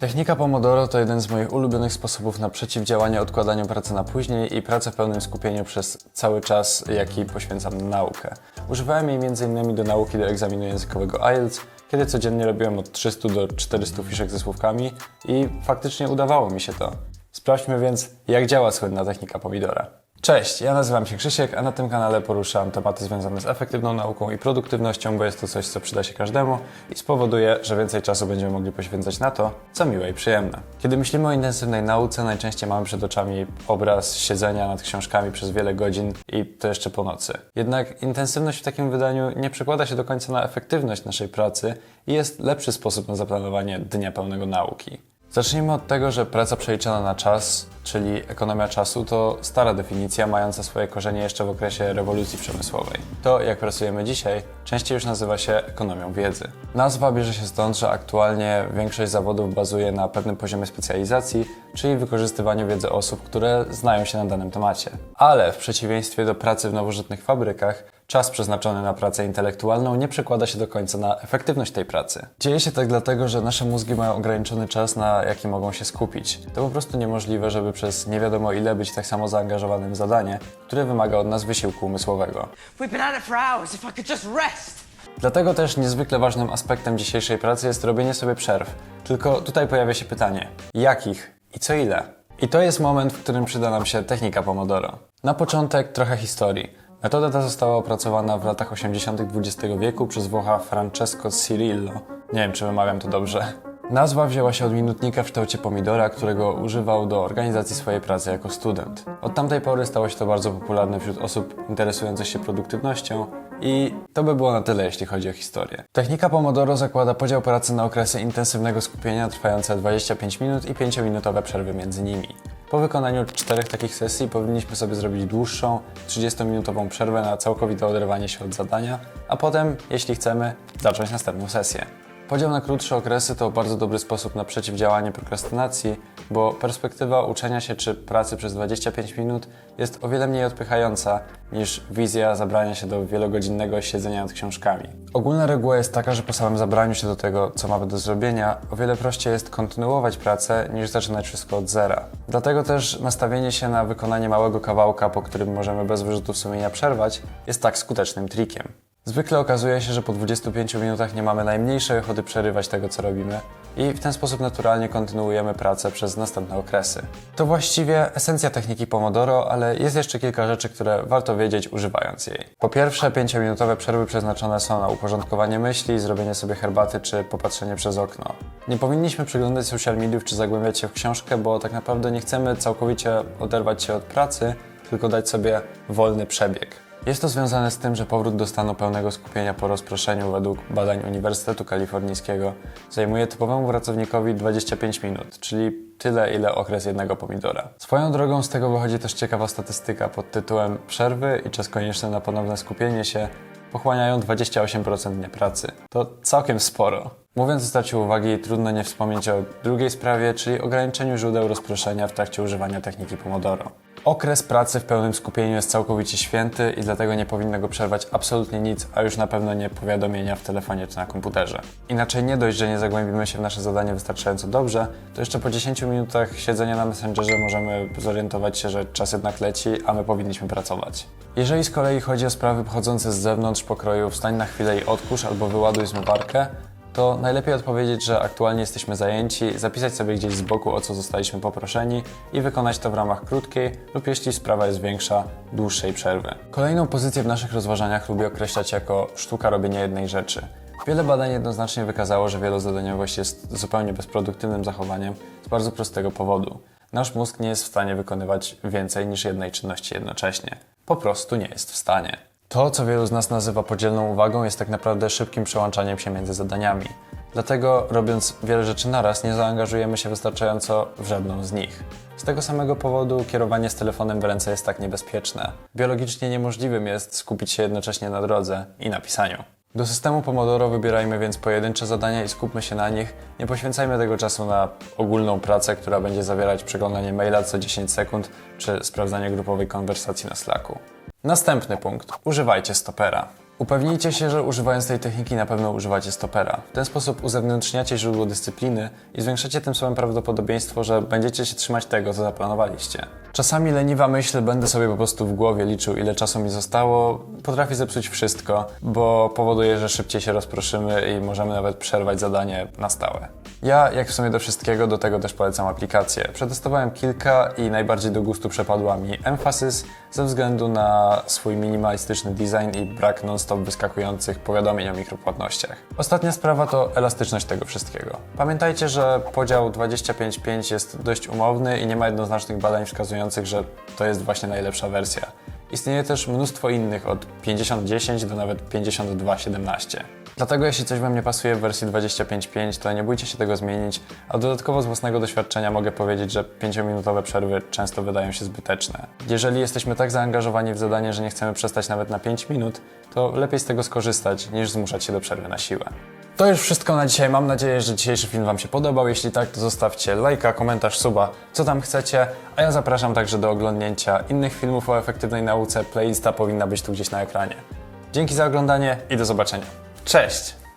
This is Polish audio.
Technika Pomodoro to jeden z moich ulubionych sposobów na przeciwdziałanie odkładaniu pracy na później i pracę w pełnym skupieniu przez cały czas, jaki poświęcam na naukę. Używałem jej m.in. do nauki do egzaminu językowego IELTS, kiedy codziennie robiłem od 300 do 400 fiszek ze słówkami i faktycznie udawało mi się to. Sprawdźmy więc, jak działa słynna technika pomidora. Cześć, ja nazywam się Krzysiek, a na tym kanale poruszam tematy związane z efektywną nauką i produktywnością, bo jest to coś, co przyda się każdemu i spowoduje, że więcej czasu będziemy mogli poświęcać na to, co miłe i przyjemne. Kiedy myślimy o intensywnej nauce, najczęściej mamy przed oczami obraz siedzenia nad książkami przez wiele godzin i to jeszcze po nocy. Jednak intensywność w takim wydaniu nie przekłada się do końca na efektywność naszej pracy i jest lepszy sposób na zaplanowanie dnia pełnego nauki. Zacznijmy od tego, że praca przeliczana na czas, czyli ekonomia czasu, to stara definicja mająca swoje korzenie jeszcze w okresie rewolucji przemysłowej. To, jak pracujemy dzisiaj, częściej już nazywa się ekonomią wiedzy. Nazwa bierze się stąd, że aktualnie większość zawodów bazuje na pewnym poziomie specjalizacji, czyli wykorzystywaniu wiedzy osób, które znają się na danym temacie. Ale w przeciwieństwie do pracy w nowożytnych fabrykach, Czas przeznaczony na pracę intelektualną nie przekłada się do końca na efektywność tej pracy. Dzieje się tak dlatego, że nasze mózgi mają ograniczony czas, na jaki mogą się skupić. To po prostu niemożliwe, żeby przez nie wiadomo ile być tak samo zaangażowanym w zadanie, które wymaga od nas wysiłku umysłowego. Dlatego też niezwykle ważnym aspektem dzisiejszej pracy jest robienie sobie przerw. Tylko tutaj pojawia się pytanie, jakich i co ile? I to jest moment, w którym przyda nam się technika Pomodoro. Na początek trochę historii. Metoda ta została opracowana w latach 80. XX wieku przez Włocha Francesco Cirillo. Nie wiem, czy wymawiam to dobrze. Nazwa wzięła się od minutnika w kształcie pomidora, którego używał do organizacji swojej pracy jako student. Od tamtej pory stało się to bardzo popularne wśród osób interesujących się produktywnością i to by było na tyle, jeśli chodzi o historię. Technika Pomodoro zakłada podział pracy na okresy intensywnego skupienia trwające 25 minut i 5-minutowe przerwy między nimi. Po wykonaniu czterech takich sesji powinniśmy sobie zrobić dłuższą, 30-minutową przerwę na całkowite oderwanie się od zadania, a potem, jeśli chcemy, zacząć następną sesję. Podział na krótsze okresy to bardzo dobry sposób na przeciwdziałanie prokrastynacji, bo perspektywa uczenia się czy pracy przez 25 minut jest o wiele mniej odpychająca niż wizja zabrania się do wielogodzinnego siedzenia nad książkami. Ogólna reguła jest taka, że po samym zabraniu się do tego, co mamy do zrobienia, o wiele prościej jest kontynuować pracę niż zaczynać wszystko od zera. Dlatego też nastawienie się na wykonanie małego kawałka, po którym możemy bez wyrzutów sumienia przerwać, jest tak skutecznym trikiem. Zwykle okazuje się, że po 25 minutach nie mamy najmniejszej ochoty przerywać tego, co robimy i w ten sposób naturalnie kontynuujemy pracę przez następne okresy. To właściwie esencja techniki Pomodoro, ale jest jeszcze kilka rzeczy, które warto wiedzieć używając jej. Po pierwsze, 5-minutowe przerwy przeznaczone są na uporządkowanie myśli, zrobienie sobie herbaty czy popatrzenie przez okno. Nie powinniśmy przeglądać social mediów czy zagłębiać się w książkę, bo tak naprawdę nie chcemy całkowicie oderwać się od pracy, tylko dać sobie wolny przebieg. Jest to związane z tym, że powrót do stanu pełnego skupienia po rozproszeniu według badań Uniwersytetu Kalifornijskiego zajmuje typowemu pracownikowi 25 minut, czyli tyle, ile okres jednego pomidora. Swoją drogą z tego wychodzi też ciekawa statystyka pod tytułem Przerwy i czas konieczny na ponowne skupienie się pochłaniają 28% dnia pracy. To całkiem sporo. Mówiąc o stracie uwagi, trudno nie wspomnieć o drugiej sprawie, czyli ograniczeniu źródeł rozproszenia w trakcie używania techniki Pomodoro. Okres pracy w pełnym skupieniu jest całkowicie święty i dlatego nie powinno go przerwać absolutnie nic, a już na pewno nie powiadomienia w telefonie czy na komputerze. Inaczej nie dość, że nie zagłębimy się w nasze zadanie wystarczająco dobrze, to jeszcze po 10 minutach siedzenia na Messengerze możemy zorientować się, że czas jednak leci, a my powinniśmy pracować. Jeżeli z kolei chodzi o sprawy pochodzące z zewnątrz pokroju wstań na chwilę i odkurz albo wyładuj zmywarkę, to najlepiej odpowiedzieć, że aktualnie jesteśmy zajęci, zapisać sobie gdzieś z boku, o co zostaliśmy poproszeni i wykonać to w ramach krótkiej lub jeśli sprawa jest większa, dłuższej przerwy. Kolejną pozycję w naszych rozważaniach lubię określać jako sztuka robienia jednej rzeczy. Wiele badań jednoznacznie wykazało, że wielozadaniowość jest zupełnie bezproduktywnym zachowaniem z bardzo prostego powodu. Nasz mózg nie jest w stanie wykonywać więcej niż jednej czynności jednocześnie. Po prostu nie jest w stanie. To, co wielu z nas nazywa podzielną uwagą, jest tak naprawdę szybkim przełączaniem się między zadaniami. Dlatego, robiąc wiele rzeczy naraz, nie zaangażujemy się wystarczająco w żadną z nich. Z tego samego powodu kierowanie z telefonem w ręce jest tak niebezpieczne. Biologicznie niemożliwym jest skupić się jednocześnie na drodze i na pisaniu. Do systemu Pomodoro wybierajmy więc pojedyncze zadania i skupmy się na nich. Nie poświęcajmy tego czasu na ogólną pracę, która będzie zawierać przeglądanie maila co 10 sekund czy sprawdzanie grupowej konwersacji na Slacku. Następny punkt. Używajcie stopera. Upewnijcie się, że używając tej techniki na pewno używacie stopera. W ten sposób uzewnętrzniacie źródło dyscypliny i zwiększacie tym samym prawdopodobieństwo, że będziecie się trzymać tego, co zaplanowaliście. Czasami leniwa myśl, będę sobie po prostu w głowie liczył, ile czasu mi zostało, potrafi zepsuć wszystko, bo powoduje, że szybciej się rozproszymy i możemy nawet przerwać zadanie na stałe. Ja, jak w sumie do wszystkiego, do tego też polecam aplikację. Przetestowałem kilka i najbardziej do gustu przepadła mi Emphasis ze względu na swój minimalistyczny design i brak non-stop wyskakujących powiadomień o mikropłatnościach. Ostatnia sprawa to elastyczność tego wszystkiego. Pamiętajcie, że podział 25-5 jest dość umowny i nie ma jednoznacznych badań wskazujących, że to jest właśnie najlepsza wersja. Istnieje też mnóstwo innych od 50-10 do nawet 52-17. Dlatego jeśli coś Wam nie pasuje w wersji 25.5, to nie bójcie się tego zmienić, a dodatkowo z własnego doświadczenia mogę powiedzieć, że 5-minutowe przerwy często wydają się zbyteczne. Jeżeli jesteśmy tak zaangażowani w zadanie, że nie chcemy przestać nawet na 5 minut, to lepiej z tego skorzystać, niż zmuszać się do przerwy na siłę. To już wszystko na dzisiaj. Mam nadzieję, że dzisiejszy film Wam się podobał. Jeśli tak, to zostawcie lajka, komentarz, suba, co tam chcecie. A ja zapraszam także do oglądnięcia innych filmów o efektywnej nauce. Playlista powinna być tu gdzieś na ekranie. Dzięki za oglądanie i do zobaczenia. Cześć!